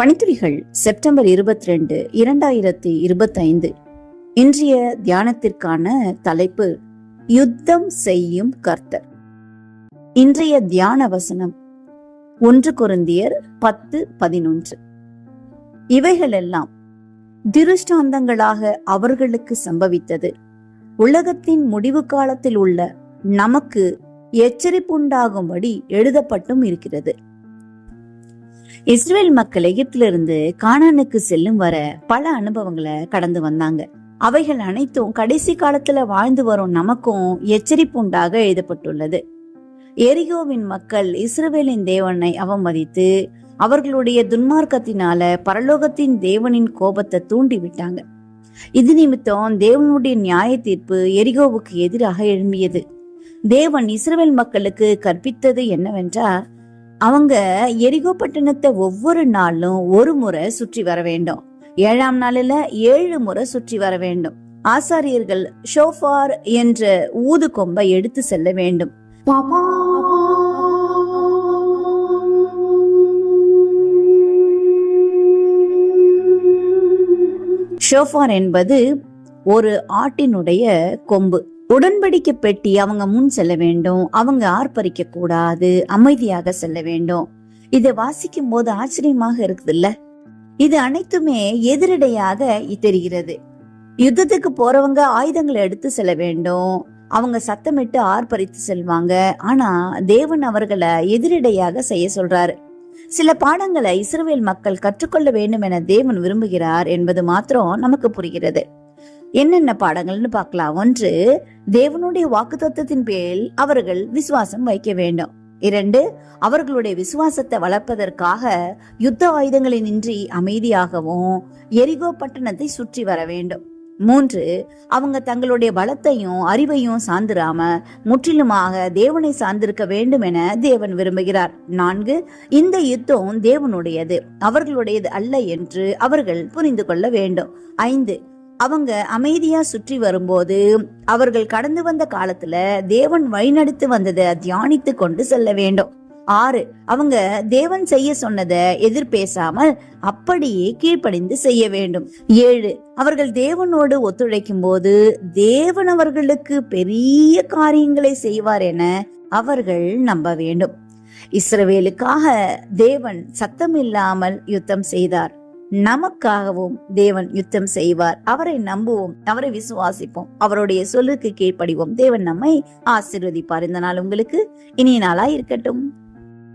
பணித்துளிகள் September இருபத்தி ரெண்டு இரண்டாயிரத்தி இருபத்தைந்து. இன்றைய தியானத்திற்கான தலைப்பு யுத்தம் செய்யும் கர்த்தர் இன்றைய தியான வசனம் ஒன்று கொருந்தியர் பத்து பதினொன்று. இவைகளெல்லாம் திருஷ்டாந்தங்களாக அவர்களுக்கு சம்பவித்தது. உலகத்தின் முடிவு காலத்தில் உள்ள நமக்கு எச்சரிப்புண்டாகும்படி எழுதப்பட்டும் இருக்கிறது. இஸ்ரேல் மக்கள் எகிப்திலிருந்து கானானுக்கு செல்லும் வர பல அனுபவங்களை கடந்து வந்தாங்க. அவைகள் அனைத்தும் கடைசி காலத்துல வாழ்ந்து வரும் நமக்கும் எச்சரிப்புண்டாக எழுதப்பட்டுள்ளது. எரிகோவின் மக்கள் இஸ்ரவேலின் தேவனை அவமதித்து அவர்களுடைய துன்மார்க்கத்தினால பரலோகத்தின் தேவனின் கோபத்தை தூண்டி விட்டாங்க இது நிமித்தம் தேவனுடைய நியாய தீர்ப்பு எரிகோவுக்கு எதிராக எழும்பியது. தேவன் இஸ்ரவேல் மக்களுக்கு கற்பித்தது என்னவென்றால் அவங்க எரிகோ பட்டணத்தை ஒவ்வொரு நாளும் ஒரு முறை சுற்றி வர வேண்டும். ஏழாம் நாளில ஏழு முறை சுற்றி வர வேண்டும். ஆசாரியர்கள் ஷோஃபார் என்ற ஊது கொம்பை எடுத்து செல்ல வேண்டும். ஷோஃபார் என்பது ஒரு ஆட்டினுடைய கொம்பு. உடன்படிக்கை பெட்டி அவங்க முன் செல்ல வேண்டும். அவங்க ஆர்ப்பரிக்க கூடாது. அமைதியாக செல்ல வேண்டும். இதை வாசிக்கும் போது ஆச்சரியமாக இருக்குது இல்ல இது அனைத்துமே எதிரடையாக தெரிகிறது. யுத்தத்துக்கு போறவங்க ஆயுதங்களை எடுத்து செல்ல வேண்டும். அவங்க சத்தமிட்டு ஆர்ப்பரித்து செல்வாங்க. ஆனா தேவன் அவர்களை எதிரடையாக செய்ய சொல்றாரு. சில பாடங்களை இஸ்ரேல் மக்கள் கற்றுக்கொள்ள வேண்டும் என தேவன் விரும்புகிறார் என்பது மாத்திரம் நமக்கு புரிகிறது. என்னென்ன பாடங்கள்னு பார்க்கலாம். ஒன்று தேவனுடைய வாக்குத்தத்தின் பேரில் அவர்கள் விசுவாசம் வைக்க வேண்டும். இரண்டு அவர்களுடைய விசுவாசத்தை வளர்ப்பதற்காக யுத்த ஆயுதங்களினின்றி அமைதியாகவும் எரிகோ பட்டணத்தை சுற்றி வர வேண்டும். மூன்று அவங்க தங்களுடைய பலத்தையும் அறிவையும் சார்ந்திராம முற்றிலுமாக தேவனை சார்ந்திருக்க வேண்டும் என தேவன் விரும்புகிறார். நான்கு இந்த யுத்தம் தேவனுடையது. அவர்களுடையது அல்ல என்று அவர்கள் புரிந்து கொள்ள வேண்டும். ஐந்து அவங்க அமைதியா சுற்றி வரும்போது அவர்கள் கடந்து வந்த காலத்துல தேவன் வழிநடத்து வந்ததை தியானித்து கொண்டு செல்ல வேண்டும். ஆறு அவங்க தேவன் செய்ய சொன்னதை எதிர்பேசாமல் அப்படியே கீழ்ப்படிந்து செய்ய வேண்டும். ஏழு அவர்கள் தேவனோடு ஒத்துழைக்கும் போது தேவன் அவர்களுக்கு பெரிய காரியங்களை செய்வார் என அவர்கள் நம்ப வேண்டும். இஸ்ரவேலுக்காக தேவன் சத்தமில்லாமல் யுத்தம் செய்தார். நமக்காகவும் தேவன் யுத்தம் செய்வார். அவரை நம்புவோம் அவரை விசுவாசிப்போம் அவருடைய சொல்லுக்கு கீழ்ப்படிவோம். தேவன் நம்மை ஆசிர்வதிப்பார். இந்த நாள் உங்களுக்கு இனிய நாளா இருக்கட்டும்.